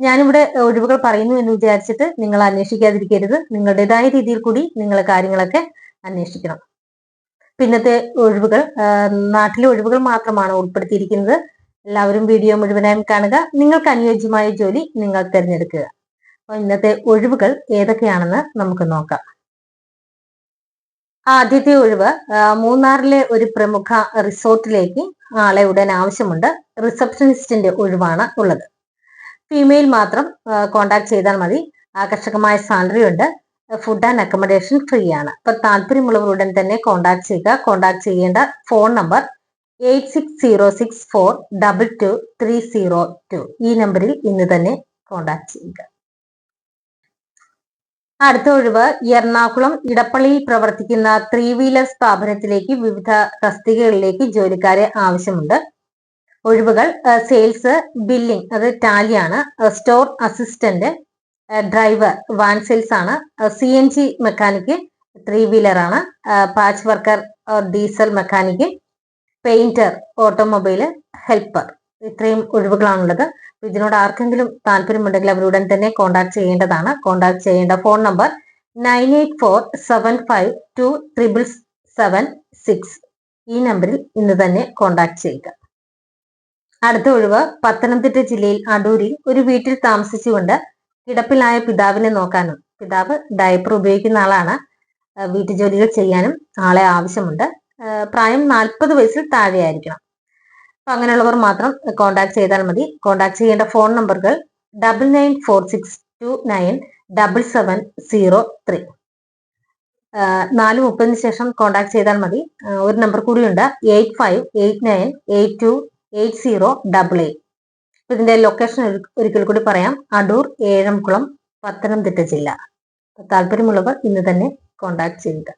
ഞാനിവിടെ ഒഴിവുകൾ പറയുന്നു എന്ന് വിചാരിച്ചിട്ട് നിങ്ങൾ അന്വേഷിക്കാതിരിക്കരുത്. നിങ്ങളുടേതായ രീതിയിൽ കൂടി നിങ്ങൾ കാര്യങ്ങളൊക്കെ അന്വേഷിക്കണം. പിന്നത്തെ ഒഴിവുകൾ നാട്ടിലെ ഒഴിവുകൾ മാത്രമാണ് ഉൾപ്പെടുത്തിയിരിക്കുന്നത്. എല്ലാവരും വീഡിയോ മുഴുവനായും കാണുക. നിങ്ങൾക്ക് അനുയോജ്യമായ ജോലി നിങ്ങൾ തിരഞ്ഞെടുക്കുക. അപ്പൊ ഇന്നത്തെ ഒഴിവുകൾ ഏതൊക്കെയാണെന്ന് നമുക്ക് നോക്കാം. ആദ്യത്തെ ഒഴിവ് മൂന്നാറിലെ ഒരു പ്രമുഖ റിസോർട്ടിലേക്ക് ആളെ ഉടൻ ആവശ്യമുണ്ട്. റിസപ്ഷനിസ്റ്റിന്റെ ഒഴിവാണ് ഉള്ളത്. ഫീമെയിൽ മാത്രം കോണ്ടാക്ട് ചെയ്താൽ മതി. ആകർഷകമായ സാലറി ഉണ്ട്. ഫുഡ് ആൻഡ് അക്കോമഡേഷൻ ഫ്രീ ആണ്. അപ്പൊ താല്പര്യമുള്ളവർ ഉടൻ തന്നെ കോണ്ടാക്ട് ചെയ്യുക. കോണ്ടാക്ട് ചെയ്യേണ്ട phone number eight six zero six four double two three zero two ഈ നമ്പറിൽ ഇന്ന് തന്നെ കോണ്ടാക്ട് ചെയ്യുക. അടുത്ത ഒഴിവ് എറണാകുളം ഇടപ്പള്ളിയിൽ പ്രവർത്തിക്കുന്ന ത്രീ വീലർ സ്ഥാപനത്തിലേക്ക് വിവിധ തസ്തികകളിലേക്ക് ജോലിക്കാരെ ആവശ്യമുണ്ട്. ഒഴിവുകൾ സെയിൽസ് ബില്ലിംഗ് അത് ടാലിയാണ് store assistant driver van sales ആണ്. C N G mechanic three wheeler ആണ്. Patch worker diesel mechanic painter automobile helper ഇത്രയും ഒഴിവുകളാണുള്ളത്. ഇതിനോട് ആർക്കെങ്കിലും താല്പര്യമുണ്ടെങ്കിൽ അവരുടൻ തന്നെ കോൺടാക്ട് ചെയ്യേണ്ടതാണ്. കോൺടാക്ട് ചെയ്യേണ്ട phone number nine eight four seven five two triple seven six ഈ നമ്പറിൽ ഇന്ന് തന്നെ കോൺടാക്ട് ചെയ്യുക. അടുത്ത ഒഴിവ് പത്തനംതിട്ട ജില്ലയിൽ അടൂരിൽ ഒരു വീട്ടിൽ താമസിച്ചുകൊണ്ട് കിടപ്പിലായ പിതാവിനെ നോക്കാനും പിതാവ് ഡയപ്പർ ഉപയോഗിക്കുന്ന ആളാണ്. വീട്ടുജോലികൾ ചെയ്യാനും ആളെ ആവശ്യമുണ്ട്. പ്രായം നാൽപ്പത് വയസ്സിൽ താഴെയായിരിക്കണം. അപ്പൊ അങ്ങനെയുള്ളവർ മാത്രം കോൺടാക്ട് ചെയ്താൽ മതി. കോൺടാക്ട് ചെയ്യേണ്ട ഫോൺ നമ്പറുകൾ double nine four six two nine double seven zero three നാല് മുപ്പതിന് ശേഷം കോൺടാക്ട് ചെയ്താൽ മതി. ഒരു നമ്പർ കൂടിയുണ്ട്. Eight five eight nine eight two eight zero double eight. ഇതിന്റെ ലൊക്കേഷൻ ഒരിക്കൽ കൂടി പറയാം. അടൂർ ഏഴംകുളം പത്തനംതിട്ട ജില്ല. താല്പര്യമുള്ളവർ ഇന്ന് തന്നെ കോണ്ടാക്ട് ചെയ്യുക.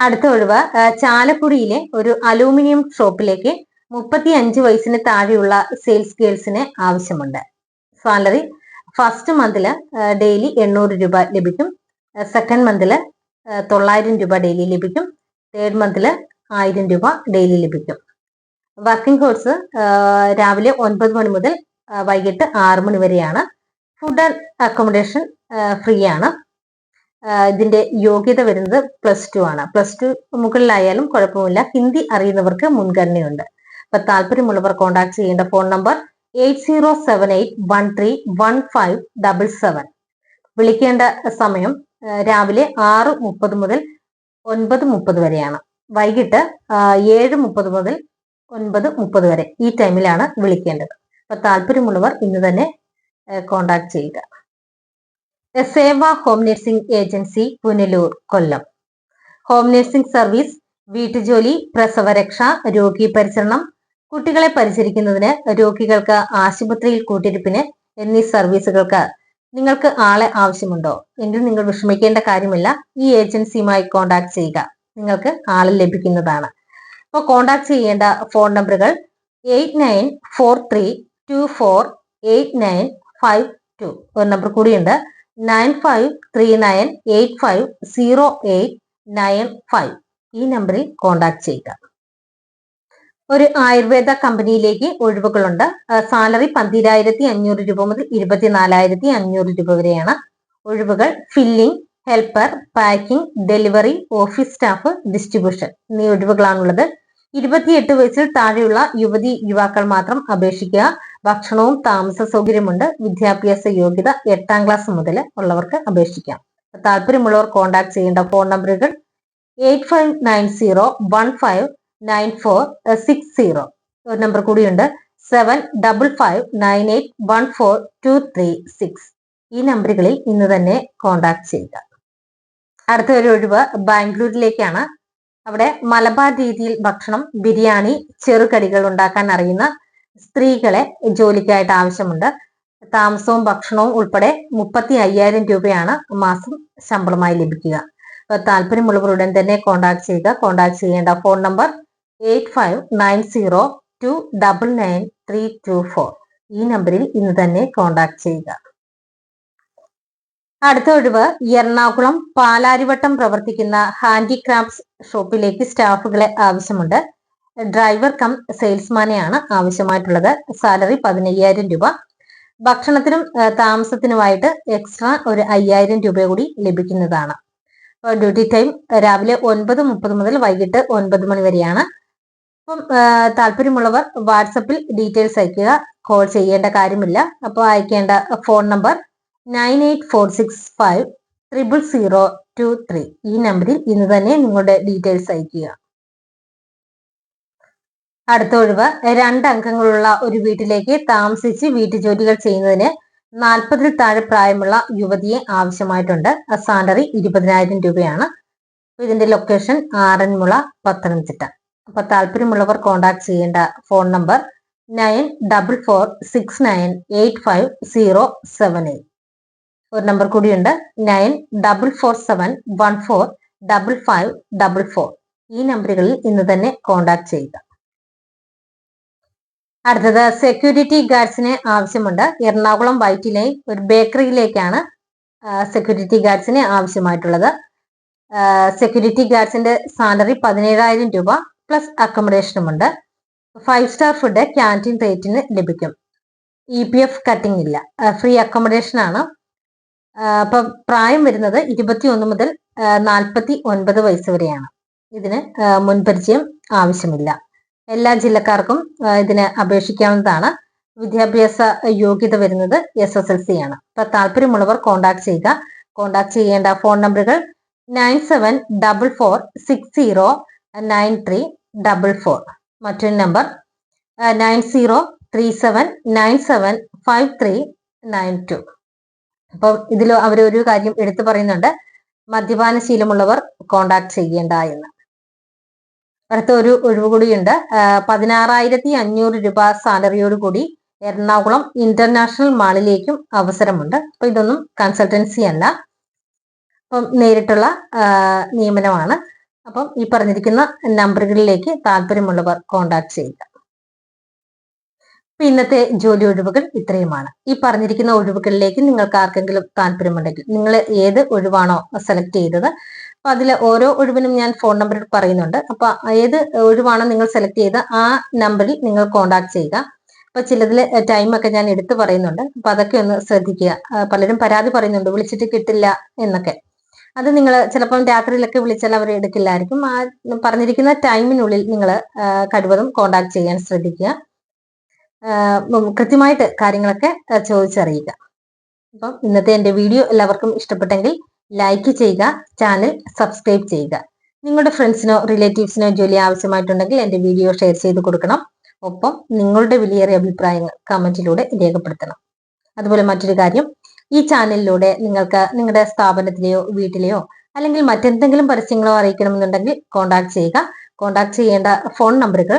അടുത്ത ഒഴിവ് ചാലക്കുടിയിലെ ഒരു അലൂമിനിയം ഷോപ്പിലേക്ക് മുപ്പത്തി അഞ്ച് വയസ്സിന് താഴെയുള്ള സെയിൽസ് ഗേൾസിന് ആവശ്യമുണ്ട്. സാലറി ഫസ്റ്റ് മന്തിൽ ഡെയിലി എണ്ണൂറ് രൂപ ലഭിക്കും. സെക്കൻഡ് മന്തിൽ തൊള്ളായിരം രൂപ ഡെയിലി ലഭിക്കും. തേർഡ് മന്തിൽ ആയിരം രൂപ ഡെയിലി ലഭിക്കും. വർക്കിംഗ് ഹോഴ്സ് രാവിലെ ഒൻപത് മണി മുതൽ വൈകിട്ട് ആറ് മണി വരെയാണ്. ഫുഡ് ആൻഡ് അക്കോമഡേഷൻ ഫ്രീ ആണ്. ഇതിന്റെ യോഗ്യത വരുന്നത് പ്ലസ് ടു ആണ്. പ്ലസ് ടു മുകളിലായാലും കുഴപ്പമില്ല ഹിന്ദി അറിയുന്നവർക്ക് മുൻഗണനയുണ്ട്. അപ്പൊ താല്പര്യമുള്ളവർ കോൺടാക്ട് ചെയ്യേണ്ട phone number eight zero seven eight one three one five double seven വിളിക്കേണ്ട സമയം രാവിലെ ആറ് മുപ്പത് മുതൽ ഒൻപത് മുപ്പത് വരെയാണ്. വൈകിട്ട് ഏഴ് മുപ്പത് മുതൽ ഒൻപത് മുപ്പത് വരെ ഈ ടൈമിലാണ് വിളിക്കേണ്ടത്. അപ്പൊ താല്പര്യമുള്ളവർ ഇന്ന് തന്നെ കോണ്ടാക്ട് ചെയ്യുക. Seva home nursing agency Punalur Kollam. Home nursing service വീട്ടുജോലി പ്രസവരക്ഷ രോഗി പരിചരണം കുട്ടികളെ പരിചരിക്കുന്നതിന് രോഗികൾക്ക് ആശുപത്രിയിൽ കൂട്ടിരിപ്പിന് എന്നീ സർവീസുകൾക്ക് നിങ്ങൾക്ക് ആളെ ആവശ്യമുണ്ടോ? എങ്കിൽ നിങ്ങൾ വിഷമിക്കേണ്ട കാര്യമില്ല. ഈ ഏജൻസിയുമായി കോൺടാക്ട് ചെയ്യുക. നിങ്ങൾക്ക് ആളെ ലഭിക്കുന്നതാണ്. അപ്പോൾ കോൺടാക്ട് ചെയ്യേണ്ട ഫോൺ നമ്പറുകൾ eight nine four three two four eight nine five two ഒരു നമ്പർ കൂടിയുണ്ട്. Nine five three nine eight five zero eight nine five ഈ നമ്പറിൽ കോൺടാക്ട് ചെയ്യുക. ഒരു ആയുർവേദ കമ്പനിയിലേക്ക് ഒഴിവുകളുണ്ട്. സാലറി പന്തിരായിരത്തി അഞ്ഞൂറ് രൂപ മുതൽ ഇരുപത്തിനാലായിരത്തി അഞ്ഞൂറ് രൂപ വരെയാണ് ഒഴിവുകൾ. Filling helper packing delivery office staff distribution എന്നീ ഒഴിവുകളാണുള്ളത്. ഇരുപത്തിയെട്ട് വയസ്സിൽ താഴെയുള്ള യുവതി യുവാക്കൾ മാത്രം അപേക്ഷിക്കുക. ഭക്ഷണവും താമസ സൗകര്യമുണ്ട്. വിദ്യാഭ്യാസ യോഗ്യത എട്ടാം ക്ലാസ് മുതൽ ഉള്ളവർക്ക് അപേക്ഷിക്കാം. താല്പര്യമുള്ളവർ കോൺടാക്ട് ചെയ്യേണ്ട ഫോൺ നമ്പറുകൾ eight five nine zero one five nine four six zero. ഒരു നമ്പർ കൂടിയുണ്ട് seven double five nine eight one four two three six. ഈ നമ്പറുകളിൽ ഇന്ന് തന്നെ കോൺടാക്ട് ചെയ്യുക. അടുത്ത ഒരു ഒഴിവ് ബാംഗ്ലൂരിലേക്കാണ്. അവിടെ മലബാർ രീതിയിൽ ഭക്ഷണം ബിരിയാണി ചെറുകടികൾ ഉണ്ടാക്കാൻ അറിയുന്ന സ്ത്രീകളെ ജോലിക്കായിട്ട് ആവശ്യമുണ്ട്. താമസവും ഭക്ഷണവും ഉൾപ്പെടെ മുപ്പത്തി അയ്യായിരം രൂപയാണ് മാസം ശമ്പളമായി ലഭിക്കുക. താല്പര്യമുള്ളവർ ഉടൻ തന്നെ കോൺടാക്ട് ചെയ്യുക. കോൺടാക്ട് ചെയ്യേണ്ട phone number eight five nine zero two double nine three two four ഈ നമ്പറിൽ ഇന്ന് തന്നെ കോൺടാക്ട് ചെയ്യുക. അടുത്ത ഒഴിവ് എറണാകുളം പാലാരിവട്ടം പ്രവർത്തിക്കുന്ന ഹാൻഡിക്രാഫ്റ്റ്സ് ഷോപ്പിലേക്ക് സ്റ്റാഫുകളെ ആവശ്യമുണ്ട്. ഡ്രൈവർ കം സെയിൽസ്മാനെയാണ് ആവശ്യമായിട്ടുള്ളത്. സാലറി പതിനയ്യായിരം രൂപ. ഭക്ഷണത്തിനും താമസത്തിനുമായിട്ട് എക്സ്ട്രാ ഒരു അയ്യായിരം രൂപ കൂടി ലഭിക്കുന്നതാണ്. ഡ്യൂട്ടി ടൈം രാവിലെ ഒൻപത് മുപ്പത് മുതൽ വൈകിട്ട് ഒൻപത് മണി വരെയാണ്. അപ്പം താല്പര്യമുള്ളവർ വാട്സപ്പിൽ ഡീറ്റെയിൽസ് അയക്കുക. കോൾ ചെയ്യേണ്ട കാര്യമില്ല. അപ്പോൾ അയക്കേണ്ട phone number nine eight four six five triple zero two three. ഈ നമ്പറിൽ ഇന്ന് തന്നെ നിങ്ങളുടെ ഡീറ്റെയിൽസ് അയക്കുക അടുത്ത ഒഴിവ് രണ്ട് അംഗങ്ങളുള്ള ഒരു വീട്ടിലേക്ക് താമസിച്ച് വീട്ടുജോലികൾ ചെയ്യുന്നതിന് നാൽപ്പതിൽ താഴെ പ്രായമുള്ള യുവതിയെ ആവശ്യമായിട്ടുണ്ട്. സാലറി ഇരുപതിനായിരം രൂപയാണ്. ഇതിന്റെ ലൊക്കേഷൻ ആറന്മുള പത്തനംതിട്ട. അപ്പൊ താല്പര്യമുള്ളവർ കോൺടാക്ട് ചെയ്യേണ്ട phone number nine double four six nine eight five zero seven eight. ഒരു നമ്പർ കൂടിയുണ്ട്. Nine double four seven one four double five double four ഈ നമ്പറുകളിൽ ഇന്ന് തന്നെ കോൺടാക്ട് ചെയ്യുക. അടുത്തത് സെക്യൂരിറ്റി ഗാർഡ്സിന് ആവശ്യമുണ്ട്. എറണാകുളം വൈറ്റിലെ ഒരു ബേക്കറിയിലേക്കാണ് സെക്യൂരിറ്റി ഗാർഡ്സിന് ആവശ്യമായിട്ടുള്ളത്. സെക്യൂരിറ്റി ഗാർഡ്സിന്റെ സാലറി പതിനേഴായിരം രൂപ പ്ലസ് അക്കോമഡേഷനും ഉണ്ട്. ഫൈവ് സ്റ്റാർ ഫുഡ് ക്യാന്റീൻ റേറ്റിന് ലഭിക്കും. ഇ പി എഫ് കട്ടിംഗ് ഇല്ല. ഫ്രീ അക്കോമഡേഷൻ ആണ്. അപ്പൊ പ്രായം വരുന്നത് ഇരുപത്തി ഒന്ന് മുതൽ നാൽപ്പത്തി ഒൻപത് വയസ്സ് വരെയാണ്. ഇതിന് മുൻപരിചയം ആവശ്യമില്ല. എല്ലാ ജില്ലക്കാർക്കും ഇതിന് അപേക്ഷിക്കാവുന്നതാണ്. വിദ്യാഭ്യാസ യോഗ്യത വരുന്നത് എസ് എസ് എൽ സി ആണ്. അപ്പൊ താല്പര്യമുള്ളവർ കോൺടാക്ട് ചെയ്യുക. കോൺടാക്ട് ചെയ്യേണ്ട ഫോൺ നമ്പറുകൾ nine seven double four six zero nine three double four മറ്റൊരു number nine zero three seven nine seven five three nine two അപ്പോൾ ഇതിൽ അവർ ഒരു കാര്യം എടുത്തു പറയുന്നുണ്ട്. മദ്യപാന ശീലമുള്ളവർ കോണ്ടാക്ട് ചെയ്യേണ്ട എന്ന്. അടുത്ത ഒരു ഒഴിവ് കൂടിയുണ്ട്. പതിനാറായിരത്തി അഞ്ഞൂറ് രൂപ സാലറിയോട് കൂടി എറണാകുളം ഇന്റർനാഷണൽ മാളിലേക്കും അവസരമുണ്ട്. അപ്പൊ ഇതൊന്നും കൺസൾട്ടൻസി അല്ല. അപ്പം നേരിട്ടുള്ള നിയമനമാണ്. അപ്പം ഈ പറഞ്ഞിരിക്കുന്ന നമ്പറുകളിലേക്ക് താല്പര്യമുള്ളവർ കോണ്ടാക്ട് ചെയ്യുക ഇന്നത്തെ ജോലി ഒഴിവുകൾ ഇത്രയുമാണ്. ഈ പറഞ്ഞിരിക്കുന്ന ഒഴിവുകളിലേക്ക് നിങ്ങൾക്ക് ആർക്കെങ്കിലും താല്പര്യമുണ്ടെങ്കിൽ നിങ്ങൾ ഏത് ഒഴിവാണോ സെലക്ട് ചെയ്തത് അപ്പൊ അതിലെ ഓരോ ഒഴിവിനും ഞാൻ ഫോൺ നമ്പർ പറയുന്നുണ്ട്. അപ്പൊ ഏത് ഒഴിവാണോ നിങ്ങൾ സെലക്ട് ചെയ്ത ആ നമ്പറിൽ നിങ്ങൾ കോൺടാക്ട് ചെയ്യുക. അപ്പൊ ചിലതിൽ ടൈമൊക്കെ ഞാൻ എടുത്തു പറയുന്നുണ്ട്. അപ്പൊ അതൊക്കെ ഒന്ന് ശ്രദ്ധിക്കുക. പലരും പരാതി പറയുന്നുണ്ട് വിളിച്ചിട്ട് കിട്ടില്ല എന്നൊക്കെ. അത് നിങ്ങൾ ചിലപ്പം രാത്രിയിലൊക്കെ വിളിച്ചാൽ അവർ എടുക്കില്ലായിരിക്കും. ആ പറഞ്ഞിരിക്കുന്ന ടൈമിനുള്ളിൽ നിങ്ങൾ കഴിവതും കോണ്ടാക്ട് ചെയ്യാൻ ശ്രദ്ധിക്കുക. കൃത്യമായിട്ട് കാര്യങ്ങളൊക്കെ ചോദിച്ചറിയുക. അപ്പം ഇന്നത്തെ എന്റെ വീഡിയോ എല്ലാവർക്കും ഇഷ്ടപ്പെട്ടെങ്കിൽ ലൈക്ക് ചെയ്യുക ചാനൽ സബ്സ്ക്രൈബ് ചെയ്യുക. നിങ്ങളുടെ ഫ്രണ്ട്സിനോ റിലേറ്റീവ്സിനോ ജോലി ആവശ്യമായിട്ടുണ്ടെങ്കിൽ എന്റെ വീഡിയോ ഷെയർ ചെയ്ത് കൊടുക്കണം. ഒപ്പം നിങ്ങളുടെ വിലയേറിയ അഭിപ്രായങ്ങൾ കമന്റിലൂടെ രേഖപ്പെടുത്തണം. അതുപോലെ മറ്റൊരു കാര്യം ഈ ചാനലിലൂടെ നിങ്ങൾക്ക് നിങ്ങളുടെ സ്ഥാപനത്തിലെയോ വീട്ടിലെയോ അല്ലെങ്കിൽ മറ്റെന്തെങ്കിലും പരസ്യങ്ങളോ അറിയിക്കണമെന്നുണ്ടെങ്കിൽ കോൺടാക്ട് ചെയ്യുക. കോൺടാക്ട് ചെയ്യേണ്ട ഫോൺ നമ്പറുകൾ